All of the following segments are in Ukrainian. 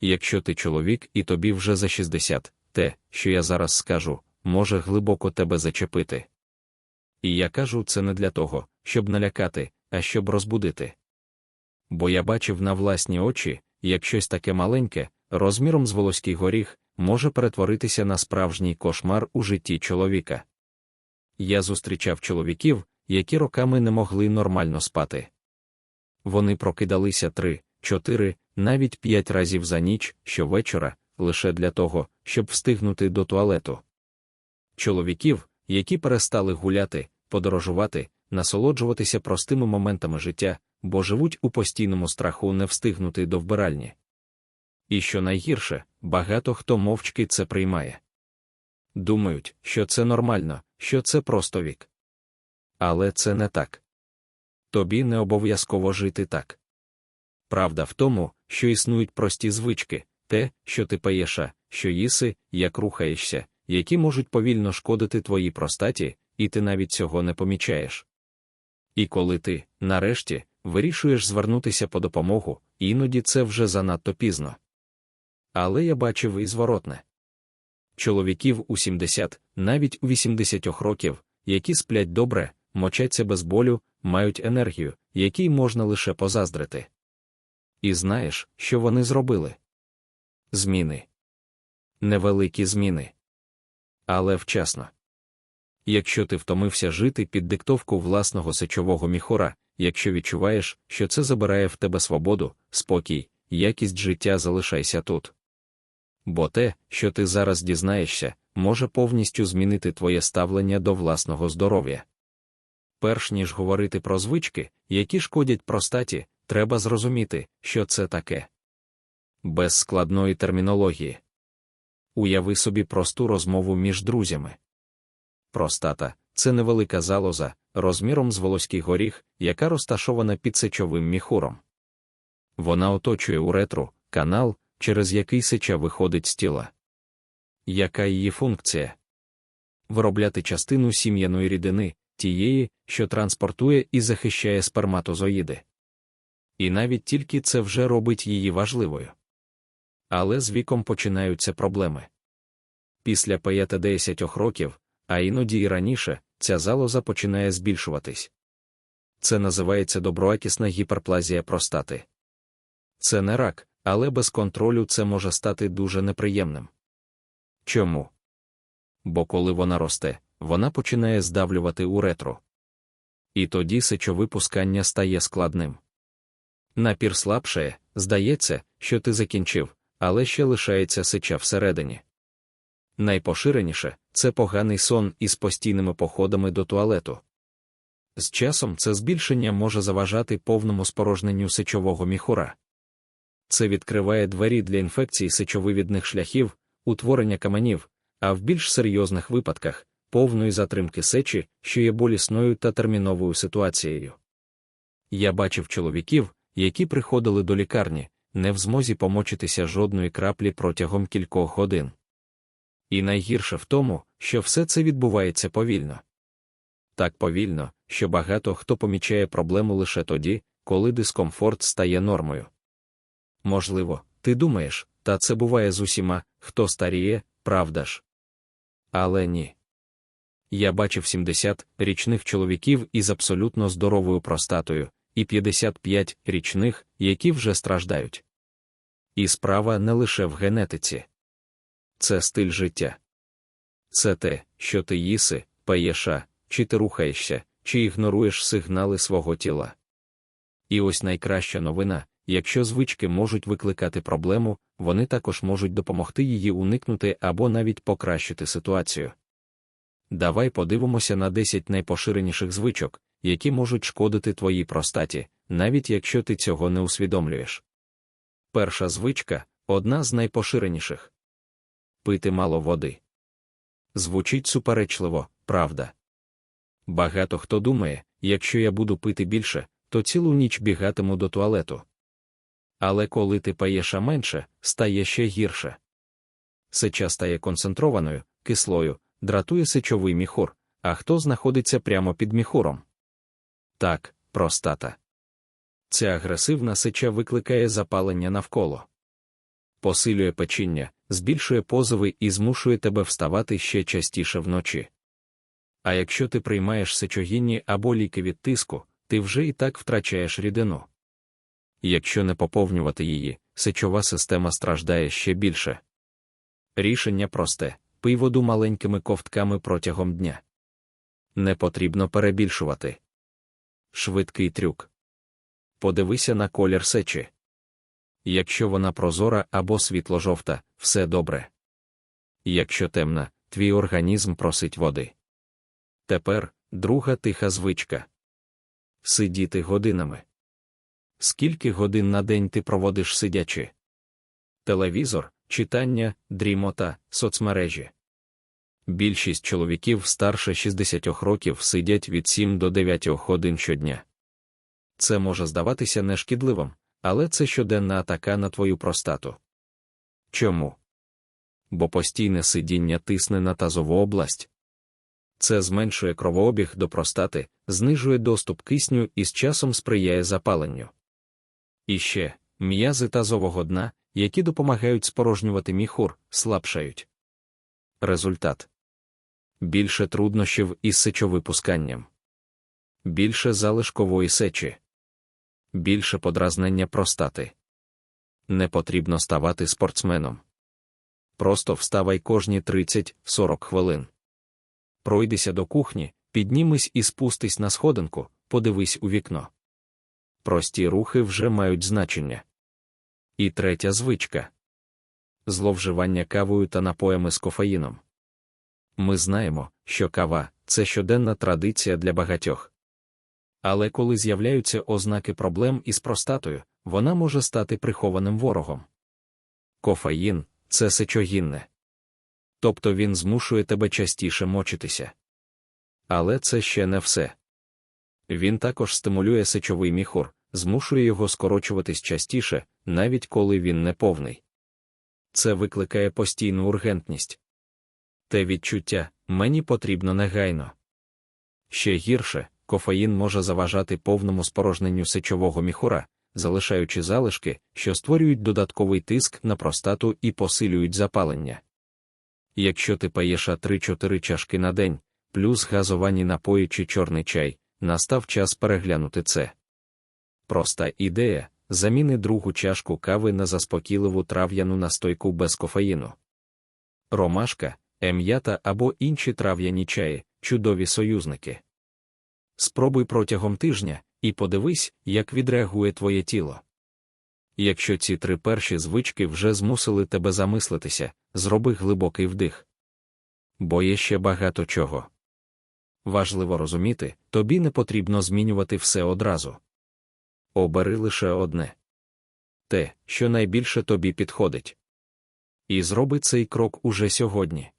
якщо ти чоловік і тобі вже за 60, те, що я зараз скажу, може глибоко тебе зачепити. І я кажу це не для того, щоб налякати, а щоб розбудити. Бо я бачив на власні очі, як щось таке маленьке, розміром з волоський горіх, може перетворитися на справжній кошмар у житті чоловіка. Я зустрічав чоловіків, які роками не могли нормально спати. Вони прокидалися три, чотири, навіть п'ять разів за ніч щовечора, лише для того, щоб встигнути до туалету. Чоловіків, які перестали гуляти, подорожувати, насолоджуватися простими моментами життя, бо живуть у постійному страху не встигнути до вбиральні. І що найгірше, багато хто мовчки це приймає. Думають, що це нормально, що це просто вік. Але це не так. Тобі не обов'язково жити так. Правда в тому, що існують прості звички, те, що ти паєш, що їси, як рухаєшся, які можуть повільно шкодити твоїй простаті, і ти навіть цього не помічаєш. І коли ти, нарешті, вирішуєш звернутися по допомогу, іноді це вже занадто пізно. Але я бачив і зворотне. Чоловіків у 70, навіть у 80 років, які сплять добре, мочаться без болю, мають енергію, якій можна лише позаздрити. І знаєш, що вони зробили? Зміни. Невеликі зміни. Але вчасно. Якщо ти втомився жити під диктовку власного сечового міхора, якщо відчуваєш, що це забирає в тебе свободу, спокій, якість життя залишайся тут. Бо те, що ти зараз дізнаєшся, може повністю змінити твоє ставлення до власного здоров'я. Перш ніж говорити про звички, які шкодять простаті, треба зрозуміти, що це таке. Без складної термінології. Уяви собі просту розмову між друзями. Простата це невелика залоза, розміром з волоський горіх, яка розташована під сечовим міхуром. Вона оточує уретру, канал, через який сеча виходить з тіла. Яка її функція? Виробляти частину сім'яної рідини, тієї, що транспортує і захищає сперматозоїди. І навіть тільки це вже робить її важливою. Але з віком починаються проблеми. Після 5-10 років, а іноді і раніше, ця залоза починає збільшуватись. Це називається доброакісна гіперплазія простати. Це не рак, але без контролю це може стати дуже неприємним. Чому? Бо коли вона росте, вона починає здавлювати уретру. І тоді сечовипускання стає складним. Напір слабшає, здається, що ти закінчив, але ще лишається сеча всередині. Найпоширеніше це поганий сон із постійними походами до туалету. З часом це збільшення може заважати повному спорожненню сечового міхура. Це відкриває двері для інфекцій сечовивідних шляхів, утворення каменів, а в більш серйозних випадках повної затримки сечі, що є болісною та терміновою ситуацією. Я бачив чоловіків, які приходили до лікарні, не в змозі помочитися жодної краплі протягом кількох годин. І найгірше в тому, що все це відбувається повільно. Так повільно, що багато хто помічає проблему лише тоді, коли дискомфорт стає нормою. Можливо, ти думаєш, та це буває з усіма, хто старіє, правда ж? Але ні. Я бачив 70 річних чоловіків із абсолютно здоровою простатою, і 55 річних, які вже страждають. І справа не лише в генетиці. Це стиль життя. Це те, що ти їси, паєш, чи ти рухаєшся, чи ігноруєш сигнали свого тіла. І ось найкраща новина якщо звички можуть викликати проблему, вони також можуть допомогти її уникнути або навіть покращити ситуацію. Давай подивимося на 10 найпоширеніших звичок, які можуть шкодити твоїй простаті, навіть якщо ти цього не усвідомлюєш. Перша звичка одна з найпоширеніших пити мало води. Звучить суперечливо, правда. Багато хто думає, якщо я буду пити більше, то цілу ніч бігатиму до туалету. Але коли ти паєш менше, стає ще гірше. Сеча стає концентрованою, кислою, дратує сечовий міхур, а хто знаходиться прямо під міхуром? Так, простата. Ця агресивна сеча викликає запалення навколо. посилює печіння, збільшує позови і змушує тебе вставати ще частіше вночі. А якщо ти приймаєш сечогінні або ліки від тиску, ти вже і так втрачаєш рідину. Якщо не поповнювати її, сечова система страждає ще більше. Рішення просте пий воду маленькими ковтками протягом дня. Не потрібно перебільшувати. Швидкий трюк. Подивися на колір сечі. Якщо вона прозора або світло-жовта, все добре. Якщо темна, твій організм просить води. Тепер друга тиха звичка. Сидіти годинами. Скільки годин на день ти проводиш сидячи? Телевізор, читання, дрімота, соцмережі. Більшість чоловіків старше 60 років сидять від 7 до 9 годин щодня. Це може здаватися нешкідливим, але це щоденна атака на твою простату. Чому? Бо постійне сидіння тисне на тазову область. Це зменшує кровообіг до простати, знижує доступ кисню і з часом сприяє запаленню. І ще м'язи тазового дна, які допомагають спорожнювати міхур, слабшають. Результат більше труднощів із сечовипусканням, більше залишкової сечі, більше подразнення простати. Не потрібно ставати спортсменом. Просто вставай кожні 30-40 хвилин. Пройдися до кухні, піднімись і спустись на сходинку, подивись у вікно. Прості рухи вже мають значення. І третя звичка зловживання кавою та напоями з кофеїном. Ми знаємо, що кава це щоденна традиція для багатьох. Але коли з'являються ознаки проблем із простатою, вона може стати прихованим ворогом. Кофеїн це сечогінне. Тобто він змушує тебе частіше мочитися. Але це ще не все. Він також стимулює сечовий міхур, змушує його скорочуватись частіше, навіть коли він не повний. Це викликає постійну ургентність. Те відчуття мені потрібно негайно. Ще гірше, кофеїн може заважати повному спорожненню сечового міхура, залишаючи залишки, що створюють додатковий тиск на простату і посилюють запалення. Якщо ти паєш 3-4 чашки на день, плюс газовані напої чи чорний чай, настав час переглянути це. Проста ідея заміни другу чашку кави на заспокійливу трав'яну настойку без кофеїну. Ромашка, ем'ята або інші трав'яні чаї чудові союзники. Спробуй протягом тижня і подивись, як відреагує твоє тіло. Якщо ці три перші звички вже змусили тебе замислитися, зроби глибокий вдих. Бо є ще багато чого. Важливо розуміти, тобі не потрібно змінювати все одразу. Обери лише одне те, що найбільше тобі підходить. І зроби цей крок уже сьогодні.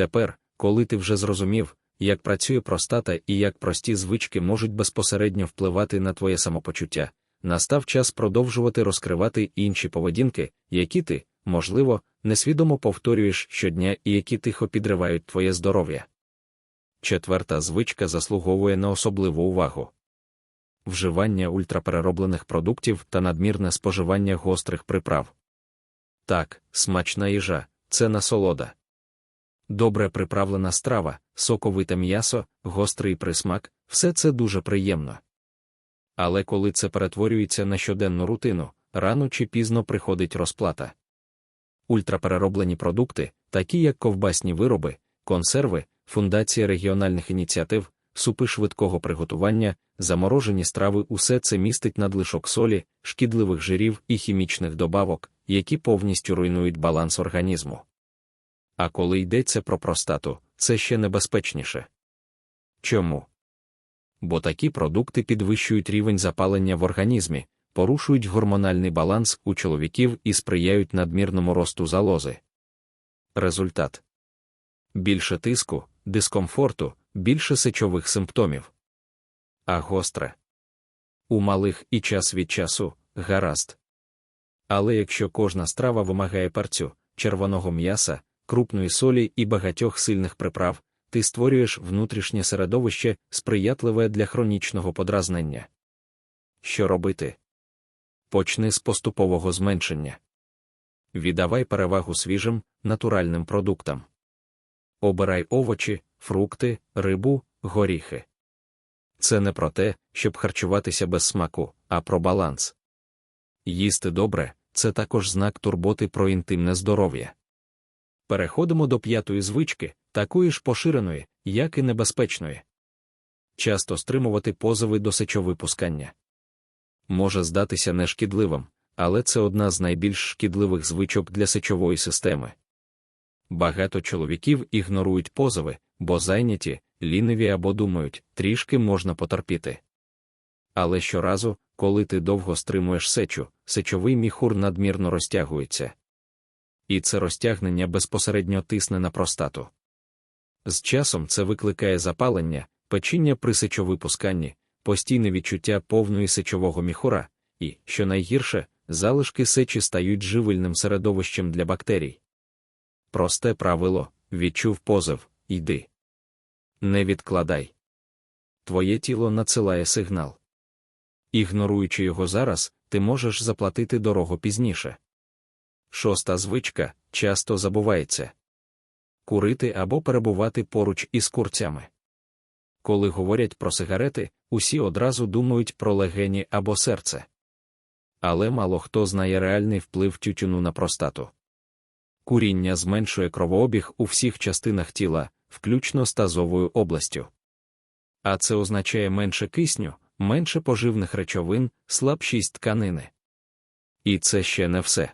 Тепер, коли ти вже зрозумів, як працює простата і як прості звички можуть безпосередньо впливати на твоє самопочуття, настав час продовжувати розкривати інші поведінки, які ти, можливо, несвідомо повторюєш щодня і які тихо підривають твоє здоров'я. Четверта звичка заслуговує на особливу увагу. Вживання ультраперероблених продуктів та надмірне споживання гострих приправ. Так, смачна їжа це насолода. Добре приправлена страва, соковите м'ясо, гострий присмак все це дуже приємно. Але коли це перетворюється на щоденну рутину, рано чи пізно приходить розплата. Ультраперероблені продукти, такі як ковбасні вироби, консерви, фундація регіональних ініціатив, супи швидкого приготування, заморожені страви усе це містить надлишок солі, шкідливих жирів і хімічних добавок, які повністю руйнують баланс організму. А коли йдеться про простату, це ще небезпечніше. Чому? Бо такі продукти підвищують рівень запалення в організмі, порушують гормональний баланс у чоловіків і сприяють надмірному росту залози. Результат більше тиску, дискомфорту, більше сечових симптомів. А гостре. У малих і час від часу гаразд. Але якщо кожна страва вимагає парцю, червоного м'яса, крупної солі і багатьох сильних приправ, ти створюєш внутрішнє середовище, сприятливе для хронічного подразнення. Що робити? Почни з поступового зменшення. віддавай перевагу свіжим, натуральним продуктам. Обирай овочі, фрукти, рибу, горіхи. Це не про те, щоб харчуватися без смаку, а про баланс. Їсти добре це також знак турботи про інтимне здоров'я. Переходимо до п'ятої звички, такої ж поширеної, як і небезпечної. Часто стримувати позови до сечовипускання. Може здатися нешкідливим, але це одна з найбільш шкідливих звичок для сечової системи. Багато чоловіків ігнорують позови, бо зайняті, ліниві або думають, трішки можна потерпіти. Але щоразу, коли ти довго стримуєш сечу, сечовий міхур надмірно розтягується. І це розтягнення безпосередньо тисне на простату. З часом це викликає запалення, печіння при сечовипусканні, постійне відчуття повної сечового міхура, і, що найгірше, залишки сечі стають живильним середовищем для бактерій. Просте правило відчув позов, йди. Не відкладай. Твоє тіло надсилає сигнал. Ігноруючи його зараз, ти можеш заплатити дорого пізніше. Шоста звичка часто забувається курити або перебувати поруч із курцями. Коли говорять про сигарети, усі одразу думають про легені або серце. Але мало хто знає реальний вплив тютюну на простату. Куріння зменшує кровообіг у всіх частинах тіла, включно з тазовою областю. А це означає менше кисню, менше поживних речовин, слабшість тканини. І це ще не все.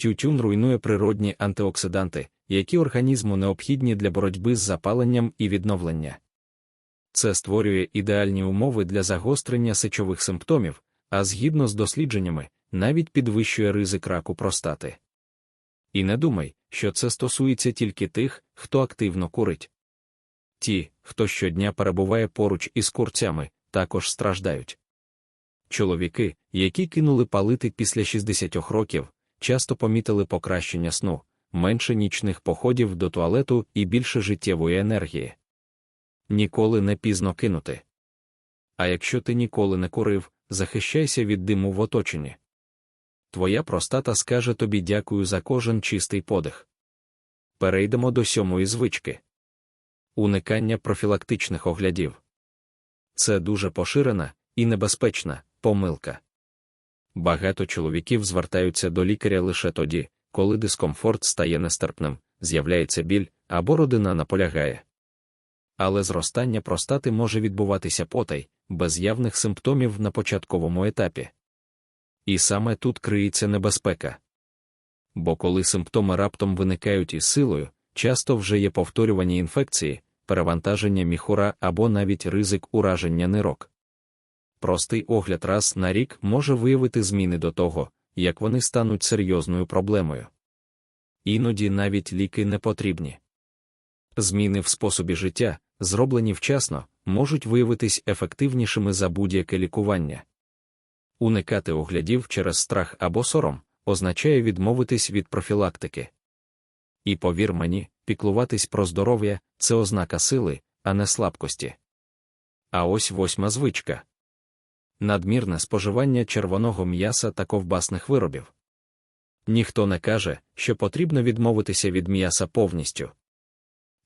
Тютюн руйнує природні антиоксиданти, які організму необхідні для боротьби з запаленням і відновлення. Це створює ідеальні умови для загострення сечових симптомів, а згідно з дослідженнями, навіть підвищує ризик раку простати. І не думай, що це стосується тільки тих, хто активно курить. Ті, хто щодня перебуває поруч із курцями, також страждають. Чоловіки, які кинули палити після 60 років, часто помітили покращення сну, менше нічних походів до туалету і більше життєвої енергії. Ніколи не пізно кинути. А якщо ти ніколи не курив, захищайся від диму в оточенні. Твоя простата скаже тобі дякую за кожен чистий подих. Перейдемо до сьомої звички. Уникання профілактичних оглядів. Це дуже поширена і небезпечна помилка. Багато чоловіків звертаються до лікаря лише тоді, коли дискомфорт стає нестерпним, з'являється біль або родина наполягає. Але зростання простати може відбуватися потай, без явних симптомів на початковому етапі. І саме тут криється небезпека. Бо коли симптоми раптом виникають із силою, часто вже є повторювані інфекції, перевантаження міхура або навіть ризик ураження нирок. Простий огляд раз на рік може виявити зміни до того, як вони стануть серйозною проблемою. Іноді навіть ліки не потрібні. Зміни в способі життя, зроблені вчасно, можуть виявитись ефективнішими за будь-яке лікування. Уникати оглядів через страх або сором означає відмовитись від профілактики. І повір мені, піклуватись про здоров'я це ознака сили, а не слабкості. А ось восьма звичка надмірне споживання червоного м'яса та ковбасних виробів. Ніхто не каже, що потрібно відмовитися від м'яса повністю.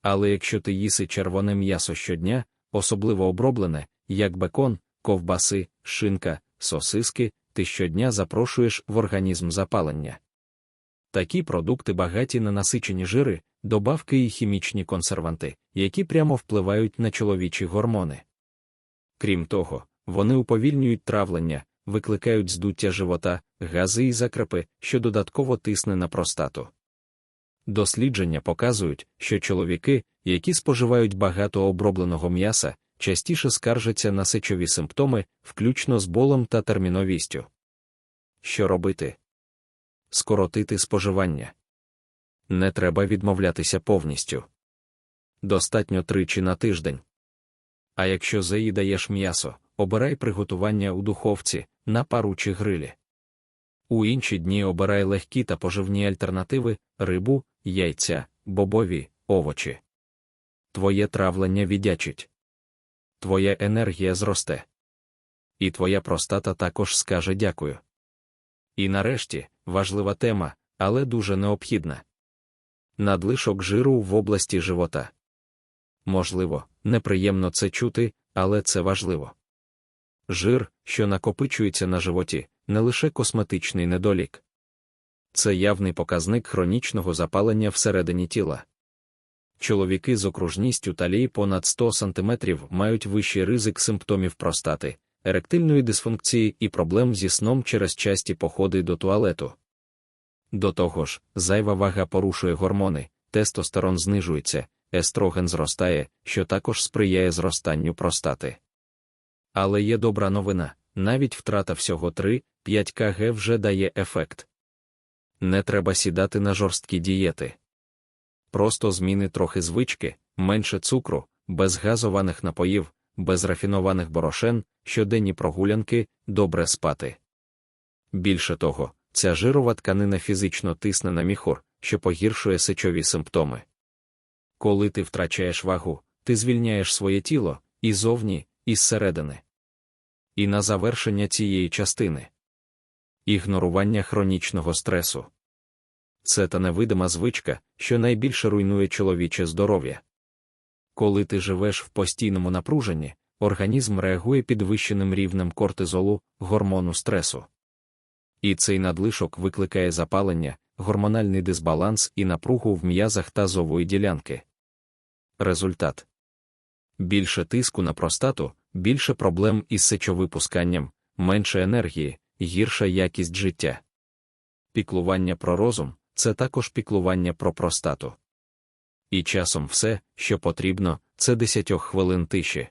Але якщо ти їси червоне м'ясо щодня, особливо оброблене, як бекон, ковбаси, шинка, сосиски, ти щодня запрошуєш в організм запалення. Такі продукти багаті на насичені жири, добавки і хімічні консерванти, які прямо впливають на чоловічі гормони. Крім того, вони уповільнюють травлення, викликають здуття живота, гази і закрепи, що додатково тисне на простату. Дослідження показують, що чоловіки, які споживають багато обробленого м'яса, частіше скаржаться на сечові симптоми, включно з болом та терміновістю. Що робити? Скоротити споживання. Не треба відмовлятися повністю. Достатньо тричі на тиждень. А якщо заїдаєш м'ясо, обирай приготування у духовці, на пару чи грилі. У інші дні обирай легкі та поживні альтернативи рибу, яйця, бобові, овочі. Твоє травлення віддячить. Твоя енергія зросте. І твоя простата також скаже дякую. І нарешті важлива тема але дуже необхідна. Надлишок жиру в області живота. Можливо, неприємно це чути, але це важливо. Жир, що накопичується на животі, не лише косметичний недолік. Це явний показник хронічного запалення всередині тіла. Чоловіки з окружністю талії понад 100 см мають вищий ризик симптомів простати, еректильної дисфункції і проблем зі сном через часті походи до туалету. До того ж, зайва вага порушує гормони, тестостерон знижується, естроген зростає, що також сприяє зростанню простати. Але є добра новина навіть втрата всього 3-5 кг вже дає ефект. Не треба сідати на жорсткі дієти. Просто зміни трохи звички, менше цукру, без газованих напоїв, без рафінованих борошен, щоденні прогулянки, добре спати. Більше того, ця жирова тканина фізично тисне на міхур, що погіршує сечові симптоми. Коли ти втрачаєш вагу, ти звільняєш своє тіло і зовні, і зсередини. І на завершення цієї частини ігнорування хронічного стресу. Це та невидима звичка, що найбільше руйнує чоловіче здоров'я. Коли ти живеш в постійному напруженні, організм реагує підвищеним рівнем кортизолу, гормону стресу. І цей надлишок викликає запалення, гормональний дисбаланс і напругу в м'язах тазової ділянки. Результат більше тиску на простату, більше проблем із сечовипусканням, менше енергії, гірша якість життя. Піклування про розум це також піклування про простату. І часом все, що потрібно, це 10 хвилин тиші.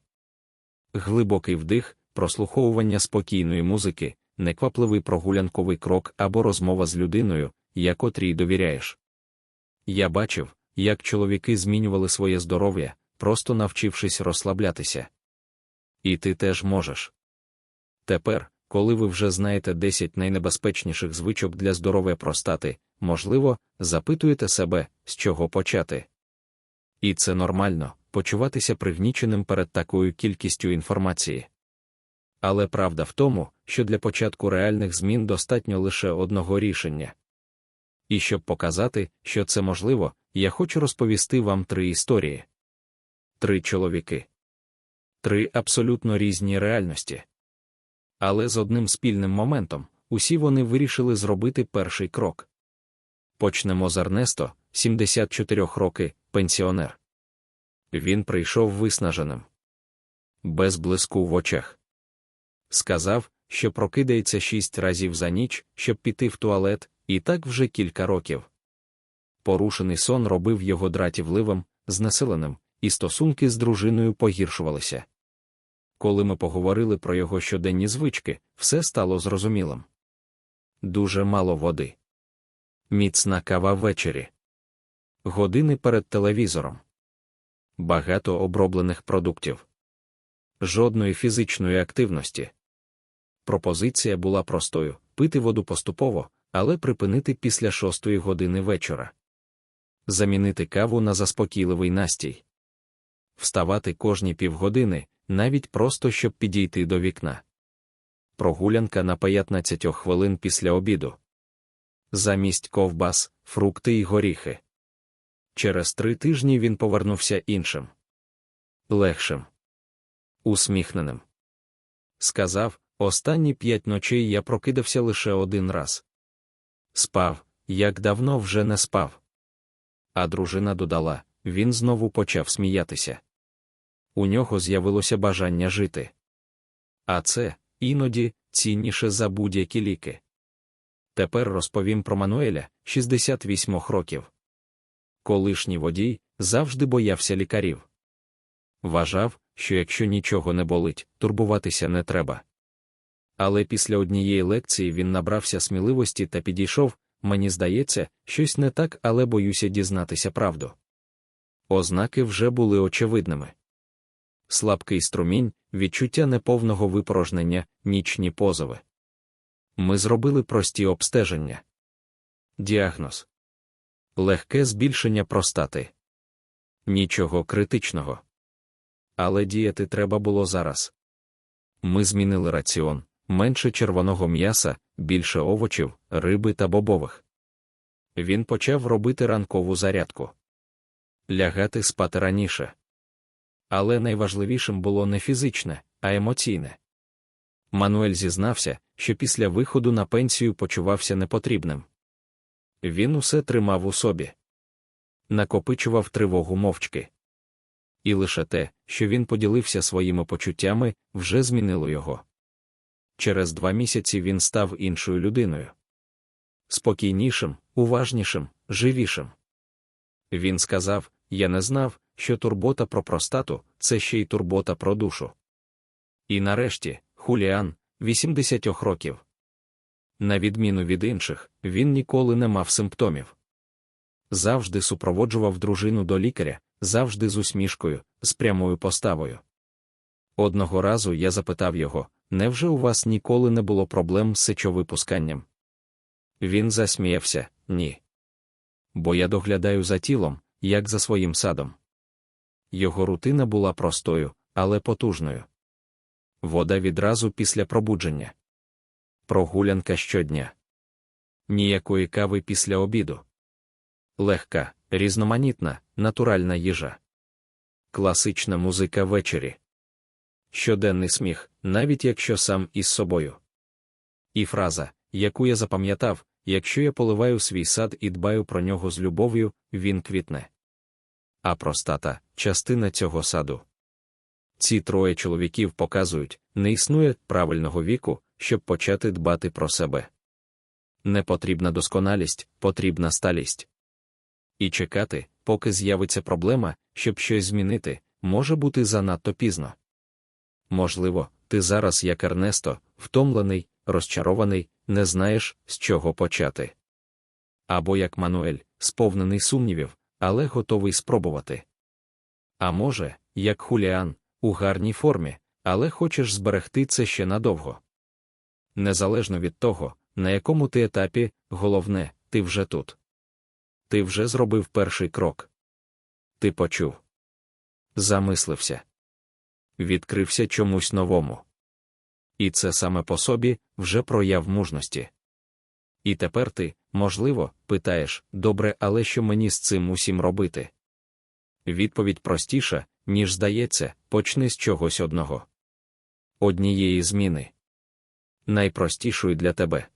Глибокий вдих, прослуховування спокійної музики, неквапливий прогулянковий крок або розмова з людиною, якотрій довіряєш. Я бачив, як чоловіки змінювали своє здоров'я, просто навчившись розслаблятися. І ти теж можеш. Тепер, коли ви вже знаєте 10 найнебезпечніших звичок для здоров'я простати, можливо, запитуєте себе, з чого почати. І це нормально почуватися пригніченим перед такою кількістю інформації. Але правда в тому, що для початку реальних змін достатньо лише одного рішення. І щоб показати, що це можливо, я хочу розповісти вам три історії. Три чоловіки. Три абсолютно різні реальності. Але з одним спільним моментом усі вони вирішили зробити перший крок. Почнемо з Арнесто, 74 роки, пенсіонер. Він прийшов виснаженим, без блиску в очах. Сказав, що прокидається шість разів за ніч, щоб піти в туалет, і так вже кілька років. Порушений сон робив його дратівливим, знеселеним, і стосунки з дружиною погіршувалися. Коли ми поговорили про його щоденні звички, все стало зрозумілим. Дуже мало води. Міцна кава ввечері. Години перед телевізором. Багато оброблених продуктів. Жодної фізичної активності. Пропозиція була простою пити воду поступово, але припинити після шостої години вечора. Замінити каву на заспокійливий настій. Вставати кожні півгодини, навіть просто щоб підійти до вікна. Прогулянка на 15 хвилин після обіду. Замість ковбас, фрукти й горіхи. Через три тижні він повернувся іншим. Легшим. Усміхненим. Сказав останні п'ять ночей я прокидався лише один раз. Спав, як давно вже не спав. А дружина додала він знову почав сміятися. У нього з'явилося бажання жити. А це, іноді, цінніше за будь-які ліки. Тепер розповім про Мануеля, 68 років. Колишній водій завжди боявся лікарів. Вважав, що якщо нічого не болить, турбуватися не треба. Але після однієї лекції він набрався сміливості та підійшов, мені здається, щось не так, але боюся дізнатися правду. Ознаки вже були очевидними. Слабкий струмінь, відчуття неповного випорожнення, нічні позови. Ми зробили прості обстеження. Діагноз легке збільшення простати. Нічого критичного. Але діяти треба було зараз. Ми змінили раціон менше червоного м'яса, більше овочів, риби та бобових. Він почав робити ранкову зарядку. Лягати спати раніше. Але найважливішим було не фізичне, а емоційне. Мануель зізнався, що після виходу на пенсію почувався непотрібним. Він усе тримав у собі, накопичував тривогу мовчки. І лише те, що він поділився своїми почуттями, вже змінило його. Через два місяці він став іншою людиною. Спокійнішим, уважнішим, живішим. Він сказав: Я не знав, що турбота про простату це ще й турбота про душу. І нарешті, Хуліан, 80 років. На відміну від інших, він ніколи не мав симптомів. Завжди супроводжував дружину до лікаря, завжди з усмішкою, з прямою поставою. Одного разу я запитав його, невже у вас ніколи не було проблем з сечовипусканням? Він засміявся ні. Бо я доглядаю за тілом, як за своїм садом. Його рутина була простою, але потужною. Вода відразу після пробудження. Прогулянка щодня. Ніякої кави після обіду. Легка, різноманітна, натуральна їжа. Класична музика ввечері. Щоденний сміх, навіть якщо сам із собою. І фраза, яку я запам'ятав, якщо я поливаю свій сад і дбаю про нього з любов'ю, він квітне. А простата частина цього саду. Ці троє чоловіків показують, не існує правильного віку, щоб почати дбати про себе. Не потрібна досконалість, потрібна сталість. І чекати, поки з'явиться проблема, щоб щось змінити, може бути занадто пізно. Можливо, ти зараз, як Ернесто, втомлений, розчарований, не знаєш, з чого почати. Або як Мануель, сповнений сумнівів, але готовий спробувати. А може, як Хуліан, у гарній формі, але хочеш зберегти це ще надовго. Незалежно від того, на якому ти етапі, головне, ти вже тут. Ти вже зробив перший крок. Ти почув. Замислився. Відкрився чомусь новому. І це саме по собі вже прояв мужності. І тепер ти, можливо, питаєш добре, але що мені з цим усім робити? Відповідь простіша, ніж здається, почни з чогось одного. Однієї зміни. Найпростішою для тебе.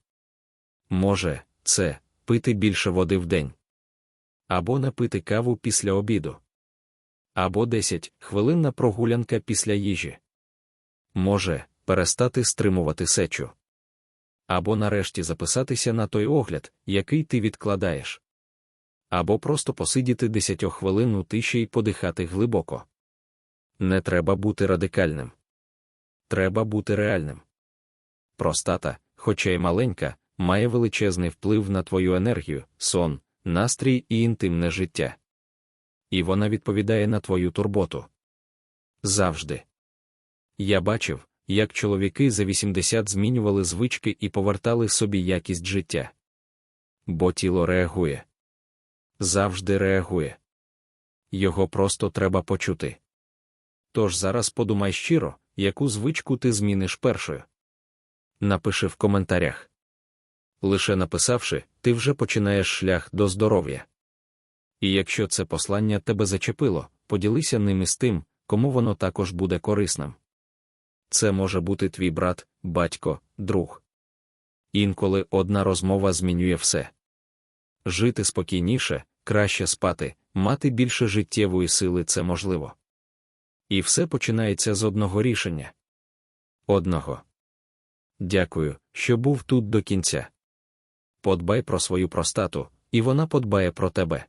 Може, це пити більше води в день. Або напити каву після обіду. Або 10 хвилинна прогулянка після їжі. Може, перестати стримувати сечу. Або нарешті записатися на той огляд, який ти відкладаєш. Або просто посидіти 10 хвилин у тиші і подихати глибоко. Не треба бути радикальним. Треба бути реальним. Простата, хоча й маленька, має величезний вплив на твою енергію, сон, настрій і інтимне життя. І вона відповідає на твою турботу. Завжди. Я бачив, як чоловіки за 80 змінювали звички і повертали собі якість життя. Бо тіло реагує. Завжди реагує. Його просто треба почути. Тож зараз подумай щиро, яку звичку ти зміниш першою. Напиши в коментарях. Лише написавши, ти вже починаєш шлях до здоров'я. І якщо це послання тебе зачепило, поділися ним із тим, кому воно також буде корисним. Це може бути твій брат, батько, друг. Інколи одна розмова змінює все. Жити спокійніше, краще спати, мати більше життєвої сили це можливо. І все починається з одного рішення. Одного. Дякую, що був тут до кінця. Подбай про свою простату, і вона подбає про тебе.